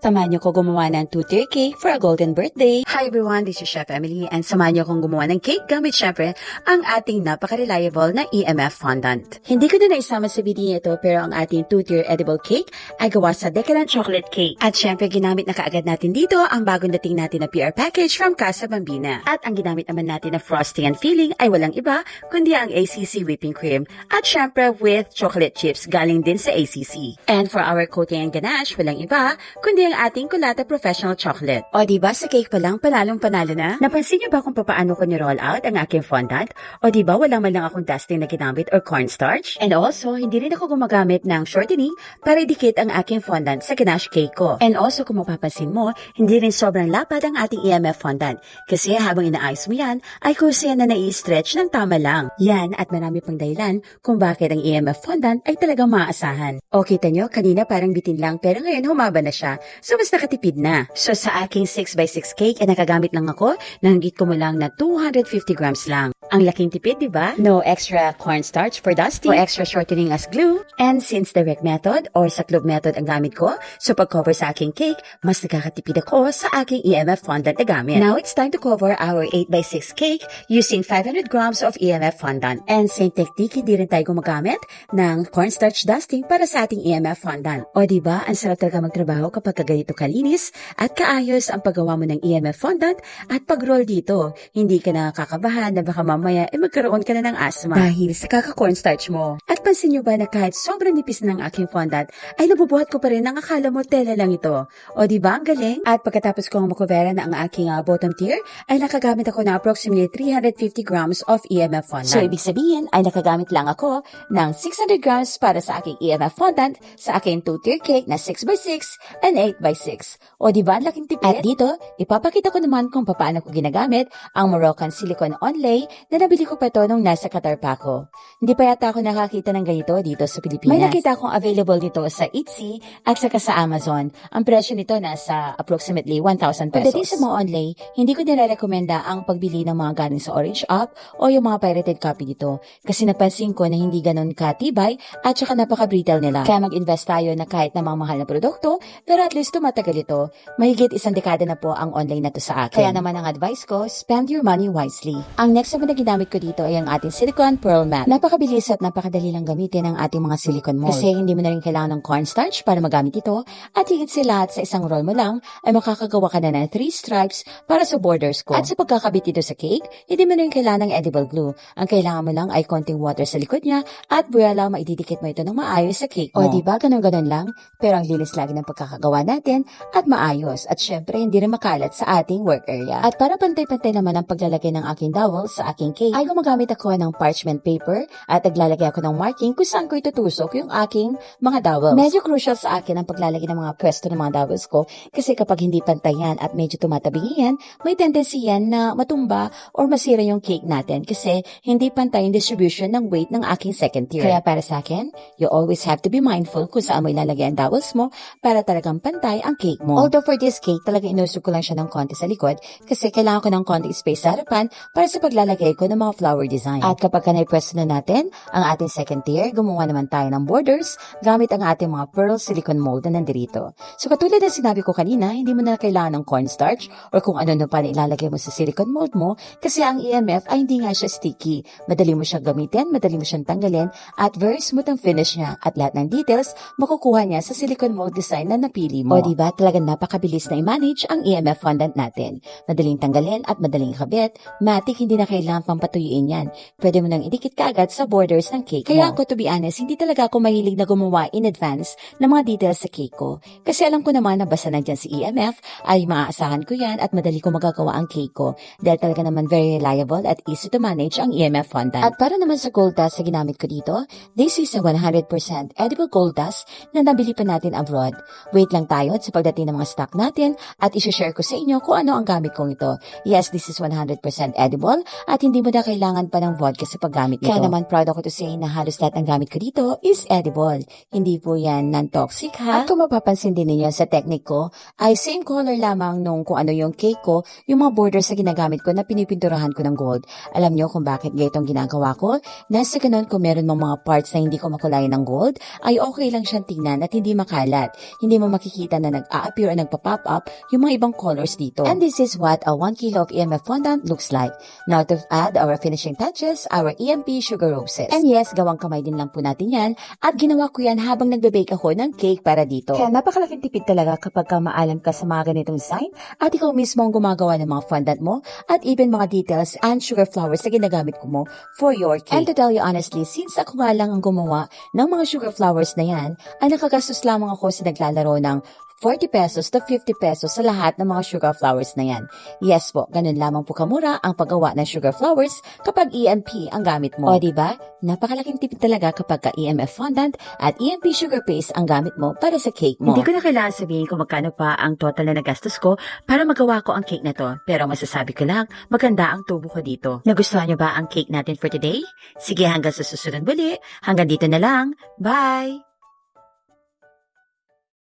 Samahan niyo ko gumawa ng two-tier cake for a golden birthday. Hi everyone, this is Chef Emily and samahan niyo akong gumawa ng cake gamit syempre ang ating napaka-reliable na EMF fondant. Hindi ko na naisama sa video ito pero ang ating two-tier edible cake ay gawa sa decadent chocolate cake. At syempre ginamit na kaagad natin dito ang bagong dating natin na PR package from Casa Bambina. At ang ginamit naman natin na frosting and filling ay walang iba kundi ang ACC whipping cream at syempre with chocolate chips galing din sa ACC. And for our coating and ganache, walang iba kundi ang ating Kulata Professional Chocolate. O diba sa cake pa lang panalong panalo na? Napansin niyo ba kung paano ko ni-roll out ang aking fondant? O diba wala man lang akong dusting na ginamit or cornstarch? And also, hindi rin ako gumagamit ng shortening para idikit ang aking fondant sa ganache cake ko. And also, kung mapapansin mo, hindi rin sobrang lapad ang ating EMF fondant. Kasi habang inaayos mo yan, ay kurso yan na nai-stretch ng tama lang. Yan at marami pang dahilan kung bakit ang EMF fondant ay talagang maaasahan. O kita nyo, kanina parang bitin lang pero ngayon humaba na siya. So mas nakatipid na. So sa aking 6x6 cake ay nakagamit lang ako ng higit ko mo lang na 250 grams lang. Ang laking tipid, di ba? No extra cornstarch for dusting, o extra shortening as glue. And since direct method or sa club method ang gamit ko, so pag-cover sa aking cake, mas nakakatipid ako sa aking EMF fondant na gamit. Now it's time to cover our 8x6 cake using 500 grams of EMF fondant. And same technique, hindi rin tayo gumagamit ng cornstarch dusting para sa ating EMF fondant. O di ba, ang sarap talaga magtrabaho kapag ganito kalinis at kaayos ang paggawa mo ng EMF fondant at pag-roll dito. Hindi ka nakakabahan na baka mamaya eh magkaroon ka na ng asthma dahil sa kaka-cornstarch mo. At pansin nyo ba na kahit sobrang nipis ng aking fondant, ay nabubuhat ko pa rin ang akala mo tela lang ito. O di ba ang galing? At pagkatapos kong makuvera na ang aking ah, bottom tier, ay nakagamit ako ng approximately 350 grams of EMF fondant. So ibig sabihin ay nakagamit lang ako ng 600 grams para sa aking EMF fondant sa aking 2-tier cake na 6x6 and 8x6. O di ba laking tipid? At dito, ipapakita ko naman kung paano ko ginagamit ang Moroccan silicone onlay na nabili ko pa to nung nasa Qatar pa ako. Hindi pa yata ako nakakita ng ganito dito sa Pilipinas. May nakita akong available dito sa Etsy at saka sa Amazon. Ang presyo nito nasa approximately 1,000 pesos. Pagdating sa mga onlay, hindi ko nire-recommenda ang pagbili ng mga galing sa Orange Up o yung mga pirated copy dito. Kasi napansin ko na hindi ganun katibay at saka napaka-brittle nila. Kaya mag-invest tayo na kahit na mga mahal na produkto, pero at least tumatagal ito. Mahigit isang dekada na po ang online na to sa akin. Kaya naman ang advice ko, spend your money wisely. Ang next naman na ginamit ko dito ay ang ating silicone pearl mat. Napakabilis at napakadali lang gamitin ang ating mga silicone mold. Kasi hindi mo na rin kailangan ng cornstarch para magamit ito at higit sa lahat sa isang roll mo lang ay makakagawa ka na ng 3 stripes para sa borders ko. At sa pagkakabit dito sa cake, hindi mo na rin kailangan ng edible glue. Ang kailangan mo lang ay konting water sa likod niya at buya lang maididikit mo ito ng maayos sa cake mo. O di ba ganun-ganun lang? Pero ang linis lagi ng pagkakagawa natin at maayos. At syempre, hindi rin makalat sa ating work area. At para pantay-pantay naman ang paglalagay ng aking dowel sa aking cake, ay gumagamit ako ng parchment paper at naglalagay ako ng marking kung saan ko itutusok yung aking mga dowels. Medyo crucial sa akin ang paglalagay ng mga pwesto ng mga dowels ko kasi kapag hindi pantay yan at medyo tumatabi yan, may tendency yan na matumba or masira yung cake natin kasi hindi pantay yung distribution ng weight ng aking second tier. Kaya para sa akin, you always have to be mindful kung saan mo ilalagay ang dowels mo para talagang pantay ang cake mo. Although for this cake, talaga inusog ko lang siya ng konti sa likod kasi kailangan ko ng konti space sa harapan para sa paglalagay ko ng mga flower design. At kapag ka naipwesto na natin ang ating second tier, gumawa naman tayo ng borders gamit ang ating mga pearl silicone mold na nandirito. So katulad ng sinabi ko kanina, hindi mo na kailangan ng cornstarch or kung ano na pa na ilalagay mo sa silicone mold mo kasi ang EMF ay hindi nga siya sticky. Madali mo siyang gamitin, madali mo siyang tanggalin at very smooth ang finish niya at lahat ng details makukuha niya sa silicone mold design na napili mo. O diba talagang napakabilis na i-manage ang EMF fondant natin. Madaling tanggalin at madaling kabit. Matic, hindi na kailangan pang patuyuin yan. Pwede mo nang idikit kaagad sa borders ng cake Kaya mo. ako, to be honest, hindi talaga ako mahilig na gumawa in advance ng mga details sa cake ko. Kasi alam ko naman na basta nandyan si EMF, ay maaasahan ko yan at madali ko magagawa ang cake ko. Dahil talaga naman very reliable at easy to manage ang EMF fondant. At para naman sa gold dust na ginamit ko dito, this is a 100% edible gold dust na nabili pa natin abroad. Wait lang tayo at sa pagdating ng mga stock natin at isi-share ko sa inyo kung ano ang gamit kong ito. Yes, this is 100% edible at hindi mo na kailangan pa ng vodka sa paggamit nito. Kaya naman proud ako to say na halos lahat ng gamit ko dito is edible. Hindi po yan non-toxic ha. At kung mapapansin din ninyo sa technique ko, ay same color lamang nung kung ano yung cake ko, yung mga borders na ginagamit ko na pinipinturahan ko ng gold. Alam nyo kung bakit ganitong ginagawa ko? Nasa ganun kung meron mong mga parts na hindi ko makulayan ng gold, ay okay lang siyang tingnan at hindi makalat. Hindi mo makikita makikita na nag-a-appear o nagpa-pop up yung mga ibang colors dito. And this is what a 1 kilo of EMF fondant looks like. Now to add our finishing touches, our EMP sugar roses. And yes, gawang kamay din lang po natin yan at ginawa ko yan habang nagbe-bake ako ng cake para dito. Kaya napakalaking tipid talaga kapag ka maalam ka sa mga ganitong design at ikaw mismo ang gumagawa ng mga fondant mo at even mga details and sugar flowers na ginagamit ko mo for your cake. And to tell you honestly, since ako nga lang ang gumawa ng mga sugar flowers na yan, ay nakagastos lamang ako sa naglalaro ng 40 pesos to 50 pesos sa lahat ng mga sugar flowers na yan. Yes po, ganun lamang po kamura ang paggawa ng sugar flowers kapag EMP ang gamit mo. O diba? Napakalaking tipid talaga kapag ka EMF fondant at EMP sugar paste ang gamit mo para sa cake mo. Hindi ko na kailangan sabihin kung magkano pa ang total na nagastos ko para magawa ko ang cake na to. Pero masasabi ko lang, maganda ang tubo ko dito. Nagustuhan niyo ba ang cake natin for today? Sige hanggang sa susunod muli. Hanggang dito na lang. Bye!